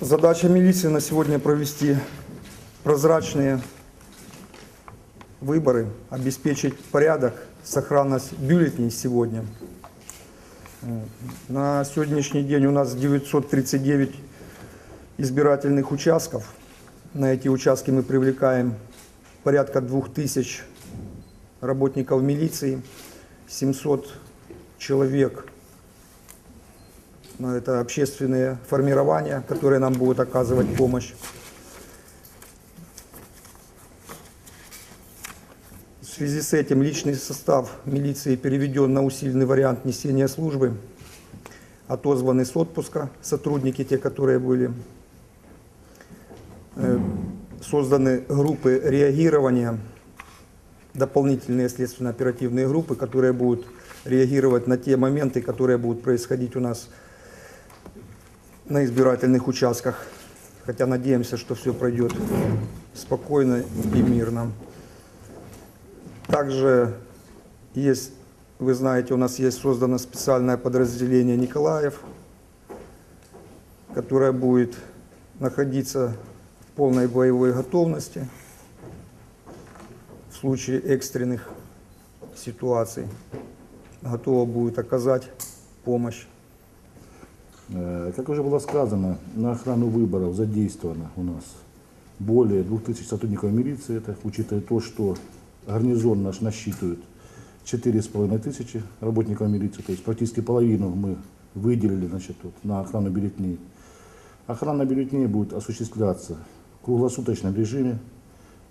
Задача милиции на сегодня провести прозрачные выборы, обеспечить порядок, сохранность бюллетеней сегодня. На сегодняшний день у нас 939 избирательных участков. На эти участки мы привлекаем порядка 2000 работников милиции, 700 человек но это общественные формирования, которые нам будут оказывать помощь. В связи с этим личный состав милиции переведен на усиленный вариант несения службы. Отозваны с отпуска сотрудники, те, которые были. Э, Созданы группы реагирования, дополнительные следственно-оперативные группы, которые будут реагировать на те моменты, которые будут происходить у нас на избирательных участках. Хотя надеемся, что все пройдет спокойно и мирно. Также есть, вы знаете, у нас есть создано специальное подразделение Николаев, которое будет находиться в полной боевой готовности в случае экстренных ситуаций. Готово будет оказать помощь. Э, Как уже было сказано, на охрану выборов задействовано у нас более 2000 сотрудников милиции. Это учитывая то, что гарнизон наш насчитывает 4,5 тысячи работников милиции. То есть практически половину мы выделили значит, вот, на охрану бюллетней. Охрана бюллетней будет осуществляться в круглосуточном режиме,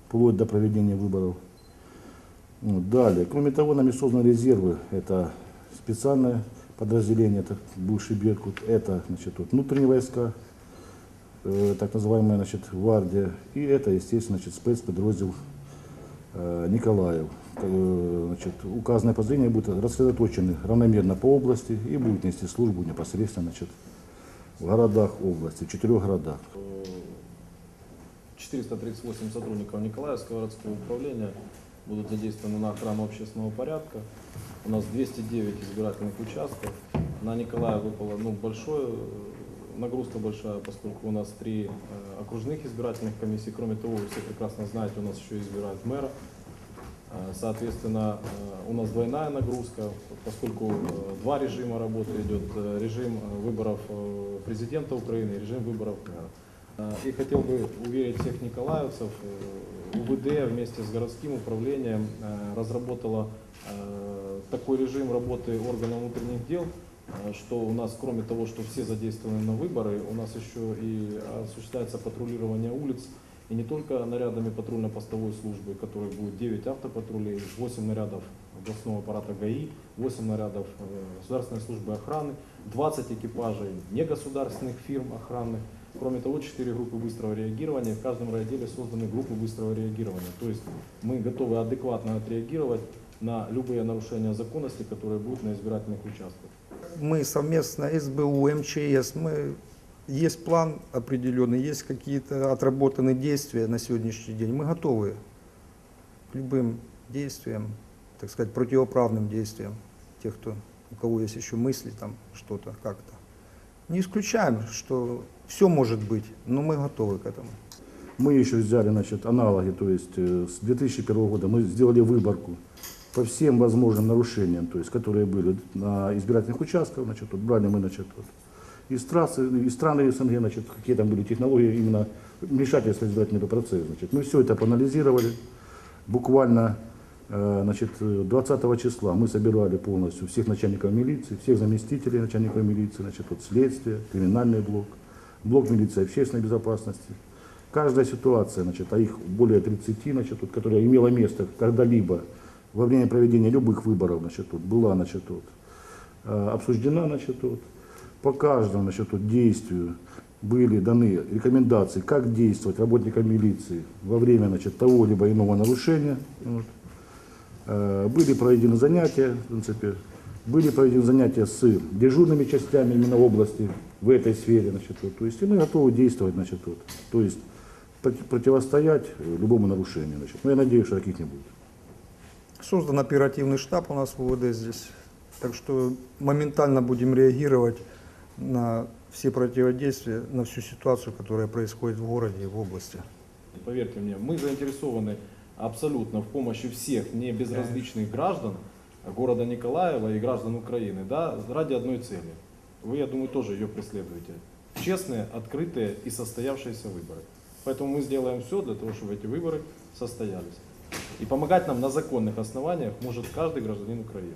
вплоть до проведения выборов. Далее, кроме того, нами созданы резервы. Это специальное подразделение, это бывший Беркут, это значит, вот, внутренние войска, э, так называемая значит, гвардия, и это, естественно, значит, спецподроздел э, Николаев. Э, Значит, указанное подразделение будет рассредоточены равномерно по области и будет нести службу непосредственно значит, в городах области, в четырех городах. 438 сотрудников Николаевского городского управления будут задействованы на охрану общественного порядка. У нас 209 избирательных участков. На Николая выпала ну, большое, нагрузка большая, поскольку у нас три э, окружных избирательных комиссий. Кроме того, вы все прекрасно знаете, у нас еще избирают мэра. Э, Соответственно, э, у нас двойная нагрузка, поскольку два режима работы идет. Режим выборов президента Украины и режим выборов мэра. И хотел бы уверить всех николаевцев, УВД вместе с городским управлением э, разработала э, такой режим работы органов внутренних дел, э, что у нас, кроме того, что все задействованы на выборы, у нас еще и осуществляется патрулирование улиц, и не только нарядами патрульно-постовой службы, которые будет 9 автопатрулей, 8 нарядов областного аппарата ГАИ, 8 нарядов государственной службы охраны, 20 экипажей негосударственных фирм охранных, Кроме того, 4 группы быстрого реагирования. В каждом райотделе созданы группы быстрого реагирования. То есть мы готовы адекватно отреагировать на любые нарушения законности, которые будут на избирательных участках. Мы совместно, СБУ, МЧС, мы, есть план определенный, есть какие-то отработанные действия на сегодняшний день. Мы готовы к любым действиям, так сказать, противоправным действиям тех, кто, у кого есть еще мысли, там что-то как-то. Не исключаем, что все может быть, но мы готовы к этому. Мы еще взяли значит, аналоги, то есть э, с 2001 года мы сделали выборку по всем возможным нарушениям, то есть, которые были на избирательных участках, значит, вот брали мы значит, вот, из, трассы, из страны СНГ, значит, какие там были технологии именно вмешательства в избирательный. Значит. Мы все это проанализировали. Буквально значит, 20 числа мы собирали полностью всех начальников милиции, всех заместителей начальников милиции, значит, вот следствие, криминальный блок, блок милиции общественной безопасности. Каждая ситуация, значит, а их более 30, значит, вот, которая имела место когда-либо во время проведения любых выборов, значит, вот, была, значит, вот, э, обсуждена, значит, вот, по каждому, значит, вот, действию были даны рекомендации, как действовать работникам милиции во время, значит, того либо иного нарушения. Вот. Э, Были проведены занятия, в принципе, были проведены занятия с дежурными частями именно области в этой сфере, значит, вот. то есть и мы готовы действовать, значит, вот. то есть проти- противостоять любому нарушению, значит. Но я надеюсь, что таких не будет. Создан оперативный штаб у нас в УВД здесь, так что моментально будем реагировать на все противодействия на всю ситуацию, которая происходит в городе и в области. Поверьте мне, мы заинтересованы абсолютно в помощи всех небезразличных граждан города Николаева и граждан Украины, да, ради одной цели. Вы, я думаю, тоже ее преследуете. Честные, открытые и состоявшиеся выборы. Поэтому мы сделаем все для того, чтобы эти выборы состоялись. И помогать нам на законных основаниях может каждый гражданин Украины.